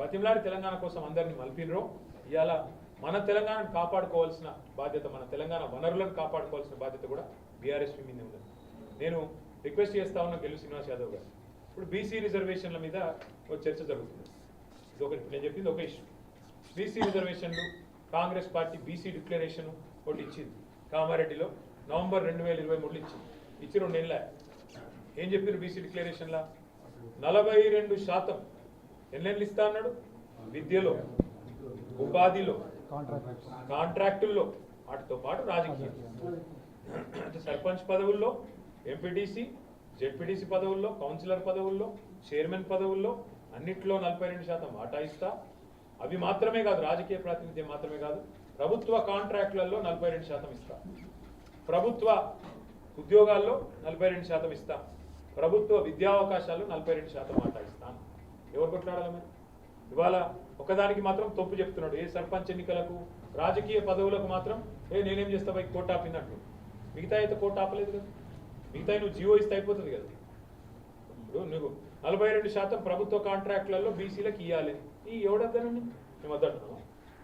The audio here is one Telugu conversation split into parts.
బతిమలాడి తెలంగాణ కోసం అందరినీ మలిపినరో ఇవాళ మన తెలంగాణను కాపాడుకోవాల్సిన బాధ్యత మన తెలంగాణ వనరులను కాపాడుకోవాల్సిన బాధ్యత కూడా బీఆర్ఎస్ మీద ఉంది నేను రిక్వెస్ట్ చేస్తా ఉన్న గెలు శ్రీనివాస్ యాదవ్ గారు. ఇప్పుడు బీసీ రిజర్వేషన్ల మీద ఒక చర్చ జరుగుతుంది. ఇది ఒకటి నేను చెప్పింది ఒక ఇష్యూ. బీసీ రిజర్వేషన్లు కాంగ్రెస్ పార్టీ బీసీ డిక్లరేషన్ ఒకటి ఇచ్చింది. కామారెడ్డిలో నవంబర్ రెండు వేల ఇరవై మూడులో ఇచ్చింది. ఇచ్చి రెండు నెలల. ఏం చెప్పారు బీసీ డిక్లరేషన్లా? నలభై రెండు శాతం ఎన్నెళ్ళు ఇస్తా అన్నాడు? విద్యలో ఉపాధిలో కాంట్రాక్టుల్లో. వాటితో పాటు రాజకీయం. అంటే సర్పంచ్ పదవుల్లో ఎంపీటీసీ జెడ్పీటీసీ పదవుల్లో కౌన్సిలర్ పదవుల్లో చైర్మన్ పదవుల్లో అన్నిట్లో నలభై రెండు శాతం వాటా ఇస్తా. అవి మాత్రమే కాదు రాజకీయ ప్రాతినిధ్యం మాత్రమే కాదు ప్రభుత్వ కాంట్రాక్టులలో నలభై రెండు శాతం ఇస్తా. ప్రభుత్వ ఉద్యోగాల్లో నలభై రెండు శాతం ఇస్తా. ప్రభుత్వ విద్యా నలభై రెండు శాతం వాటా ఇస్తాను ఎవరు కొట్లాడాలి మరి? ఇవాళ ఒకదానికి మాత్రం తప్పు చెప్తున్నాడు. ఏ సర్పంచ్ ఎన్నికలకు రాజకీయ పదవులకు మాత్రం ఏ నేనేం చేస్తా బై కోట్ ఆపిందంటు మిగతా అయితే కోట్ ఆపలేదు కదా. మిగతా నువ్వు జియో ఇస్తే అయిపోతుంది కదా. ఇప్పుడు నువ్వు నలభై రెండు శాతం ప్రభుత్వ కాంట్రాక్టులలో బీసీలకు ఇవ్వాలి ఈ ఎవడద్దనండి? మేము వద్దంటున్నాం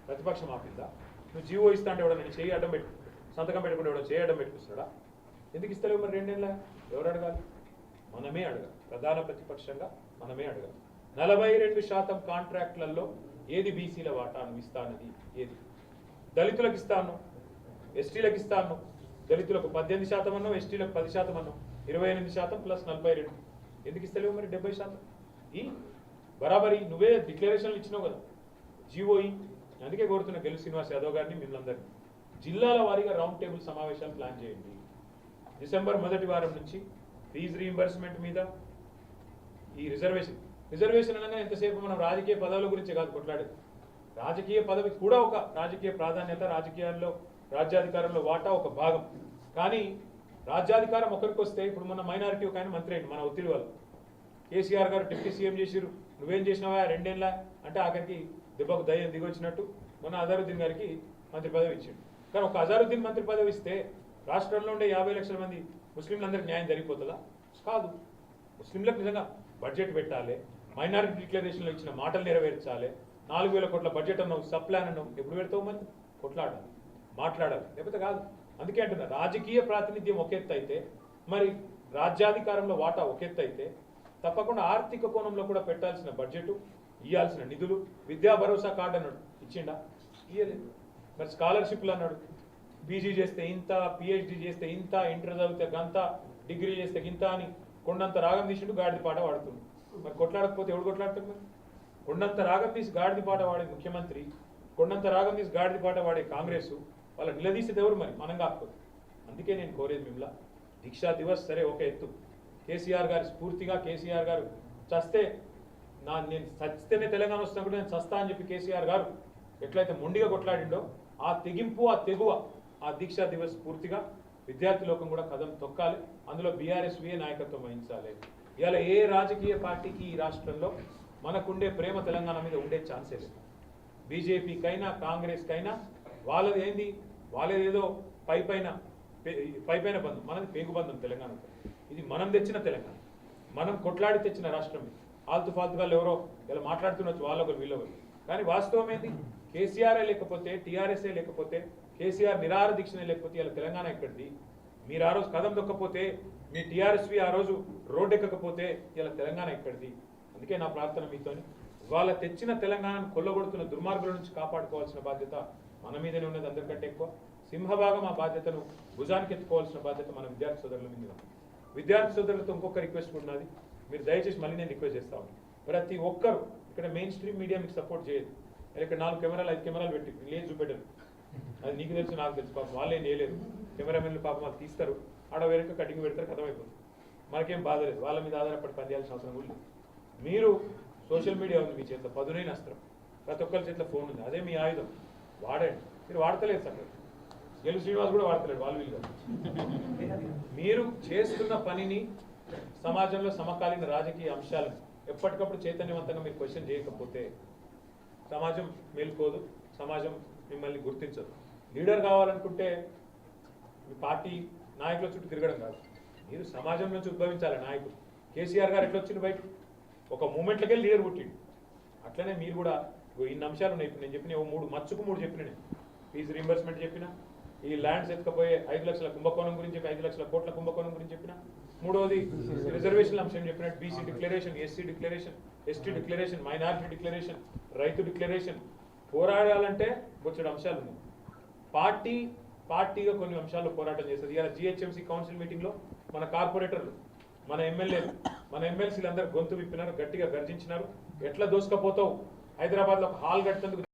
ప్రతిపక్షం ఆపిందా? నువ్వు జీవో ఇస్తా అంటే ఎవడన్నా చేయి అడ్డం పెట్టు సంతకం పెట్టుకుంటే ఎవడో చేయి అడ్డం పెట్టుకొస్తాడా? ఎందుకు ఇస్తలేవు మరి రెండేళ్ళ? ఎవరు అడగాలి? మనమే అడగాలి. ప్రధాన ప్రతిపక్షంగా మనమే అడగాలి. నలభై రెండు శాతం కాంట్రాక్ట్లలో ఏది బీసీల వాటాను ఇస్తానది? ఏది? దళితులకు ఇస్తాను. ఎస్టీలకు ఇస్తాను. దళితులకు పద్దెనిమిది శాతం అన్నం ఎస్టీలకు పది శాతం అన్నం ఇరవై ఎనిమిది శాతం ప్లస్ నలభై రెండు. ఎందుకు ఇస్తలేవు మరి డెబ్బై శాతం? ఈ? బరాబరి నువ్వే డిక్లరేషన్లు ఇచ్చినావు కదా. జీవోఈ అందుకే కోరుతున్న గెలు శ్రీనివాస్ యాదవ్ గారిని మిమ్మల్ందరినీ జిల్లాల వారీగా రౌండ్ టేబుల్ సమావేశాలు ప్లాన్ చేయండి. డిసెంబర్ మొదటి వారం నుంచి ఫీజు రీయింబర్స్మెంట్ మీద ఈ రిజర్వేషన్. రిజర్వేషన్ అనగా ఎంతసేపు మనం రాజకీయ పదవుల గురించి కాదు కొట్లాడేది. రాజకీయ పదవి కూడా ఒక రాజకీయ ప్రాధాన్యత రాజకీయాల్లో రాజ్యాధికారంలో వాటా ఒక భాగం. కానీ రాజ్యాధికారం ఒకరికి వస్తే ఇప్పుడు మన మైనారిటీ ఒక ఆయన మంత్రి అయింది మన ఒత్తిడి వాళ్ళు కేసీఆర్ గారు డిప్యూటీ సీఎం చేసిరు నువ్వేం చేసినావా? రెండేళ్ళ అంటే ఆఖరికి దెబ్బకు దయ్యం దిగొచ్చినట్టు మొన్న అజారుద్దీన్ గారికి మంత్రి పదవి ఇచ్చిండు. కానీ ఒక అజారుద్దీన్ మంత్రి పదవి ఇస్తే రాష్ట్రంలో ఉండే యాభై లక్షల మంది ముస్లింలందరికీ న్యాయం జరిగిపోతుందా? కాదు. ముస్లింలకు నిజంగా బడ్జెట్ పెట్టాలి. మైనారిటీ డిక్లరేషన్లో ఇచ్చిన మాటలు నెరవేర్చాలి. నాలుగు వేల కోట్ల బడ్జెట్ అన్నావు సప్లాన్ అన్నావు ఎప్పుడు పెడతావు మంది కొట్లాడాలి. మాట్లాడాలి. లేకపోతే కాదు. అందుకే అంటున్నా రాజకీయ ప్రాతినిధ్యం ఒక ఎత్తు అయితే మరి రాజ్యాధికారంలో వాటా ఒక ఎత్తు అయితే తప్పకుండా ఆర్థిక కోణంలో కూడా పెట్టాల్సిన బడ్జెట్ ఇవ్వాల్సిన నిధులు విద్యా భరోసా కార్డు అన్నాడు. ఇచ్చిండా? ఇయ్యలేదు. మరి స్కాలర్షిప్లు అన్నాడు. పీజీ చేస్తే ఇంత పిహెచ్డి చేస్తే ఇంత ఇంటర్ చదివితే గంత డిగ్రీ చేస్తే ఇంత అని కొండంత రాగం తీసిండు గాడిద పాట వాడుతుండు మరి కొట్లాడకపోతే ఎవడు కొట్లాడతాడు మరి? కొండంత రాగం తీసి గాడిది పాట వాడే ముఖ్యమంత్రి కొండంత రాగం తీసి గాడిది పాట వాడే కాంగ్రెస్ వాళ్ళ నిలదీసేది ఎవరు మరి? మనం కాకపోతే. అందుకే నేను కోరేది మిమ్మల్ని దీక్షా దివస్ సరే ఒక ఎత్తు. కేసీఆర్ గారి స్ఫూర్తిగా కేసీఆర్ గారు చస్తే నా నేను చస్తేనే తెలంగాణ వస్తున్నప్పుడు నేను చస్తా అని చెప్పి కేసీఆర్ గారు ఎట్లయితే మొండిగా కొట్లాడిండో ఆ తెగింపు ఆ తెగువ ఆ దీక్షా దివస్ పూర్తిగా విద్యార్థి లోకం కూడా కథం తొక్కాలి. అందులో బీఆర్ఎస్వీఏ నాయకత్వం వహించాలి. ఇవాళ ఏ రాజకీయ పార్టీకి ఈ రాష్ట్రంలో మనకుండే ప్రేమ తెలంగాణ మీద ఉండే ఛాన్సే లేదు. బీజేపీకైనా కాంగ్రెస్కైనా వాళ్ళది ఏంది? వాళ్ళదేదో పై పైన పై పైన బంధం. మనది పేగుబంధం బంధం ఇది మనం తెచ్చిన తెలంగాణ. మనం కొట్లాడి తెచ్చిన రాష్ట్రం ఇది. ఆల్తు ఫాల్తుగా ఎవరో ఇలా మాట్లాడుతుండొచ్చు వాళ్ళొకరు వీళ్ళొకరు. కానీ వాస్తవం ఏంది? కేసీఆర్ లేకపోతే టీఆర్ఎస్ఏ లేకపోతే కేసీఆర్ నిరాహార దీక్షనే లేకపోతే ఇలా తెలంగాణ ఎక్కడిది? మీరు ఆ రోజు కథం దొక్కపోతే మీ టీఆర్ఎస్వి ఆ రోజు రోడ్డు ఎక్కకపోతే ఇలా తెలంగాణ ఎక్కడిది అందుకే నా ప్రార్థన మీతోని వాళ్ళ తెచ్చిన తెలంగాణను కొల్లగొడుతున్న దుర్మార్గుల నుంచి కాపాడుకోవాల్సిన బాధ్యత మన మీదనే ఉన్నది అందరికంటే ఎక్కువ. సింహభాగం ఆ బాధ్యతను భుజానికి ఎత్తుకోవాల్సిన బాధ్యత మన విద్యార్థి సోదరుల మీద విద్యార్థి సోదరులతో ఇంకొక రిక్వెస్ట్ ఉన్నది. మీరు దయచేసి మళ్ళీ నేను రిక్వెస్ట్ చేస్తాను ప్రతి ఒక్కరు ఇక్కడ మెయిన్ స్ట్రీమ్ మీడియా మీకు సపోర్ట్ చేయదు. ఇక్కడ నాలుగు కెమెరాలు ఐదు కెమెరాలు పెట్టి లేదు చూపెట్టరు అది నీకు తెలుసు నాకు తెలుసు. పాపం వాళ్ళేం చేయలేదు కెమెరామెన్లు పాపం వాళ్ళు తీస్తారు. ఆడ వెనక కటింగ్ పెడతారు కథమైపోతుంది. మనకేం బాధ లేదు. వాళ్ళ మీద ఆధారపడి పనిచేయాల్సిన అవసరం కూడా లేదు. మీరు సోషల్ మీడియా ఉంది మీ చేతిలో పదునైన అస్త్రం. ప్రతి ఒక్కరి చేతిలో ఫోన్ ఉంది. అదే మీ ఆయుధం. వాడండి. మీరు వాడతలేదు సార్ గెలు శ్రీనివాస్ కూడా వాడతలేడు వాళ్ళు వీళ్ళు కాదు. మీరు చేస్తున్న పనిని సమాజంలో సమకాలీన రాజకీయ అంశాలను ఎప్పటికప్పుడు చైతన్యవంతంగా మీరు క్వశ్చన్ చేయకపోతే సమాజం మేల్కోదు సమాజం మిమ్మల్ని గుర్తించదు లీడర్ కావాలనుకుంటే మీ పార్టీ నాయకుల చుట్టూ తిరగడం కాదు. మీరు సమాజం నుంచి ఉద్భవించాలి నాయకుడు కేసీఆర్ గారు ఎట్లా వచ్చిండు బయట ఒక మూమెంట్లకే లీడర్ పుట్టిండు. అట్లనే మీరు కూడా ఇన్ని అంశాలు ఉన్నాయి. ఇప్పుడు నేను చెప్పిన ఓ మూడు మచ్చుకు మూడు చెప్పిన నేను. ఫీజు రీంబర్స్మెంట్ చెప్పిన. ఈ ల్యాండ్స్ ఎత్తుకపోయే ఐదు లక్షల కుంభకోణం గురించి చెప్పి ఐదు లక్షల కోట్ల కుంభకోణం గురించి చెప్పిన. మూడవది రిజర్వేషన్ అంశం చెప్పినట్టు BC declaration SC declaration ST declaration minority declaration రైతు డిక్లరేషన్ పోరాడాలంటే వచ్చే అంశాలు ఉన్నాయి. పార్టీ పార్టీగా కొన్ని అంశాల్లో పోరాటం చేస్తుంది. ఇలా జిహెచ్ఎంసీ కౌన్సిల్ మీటింగ్లో మన కార్పొరేటర్లు మన ఎమ్మెల్యేలు మన ఎమ్మెల్సీలు అందరూ గొంతు విప్పినారు గట్టిగా గర్జించినారు. ఎట్లా దోసుకపోతావు? హైదరాబాద్లో ఒక హాల్ కట్టేందుకు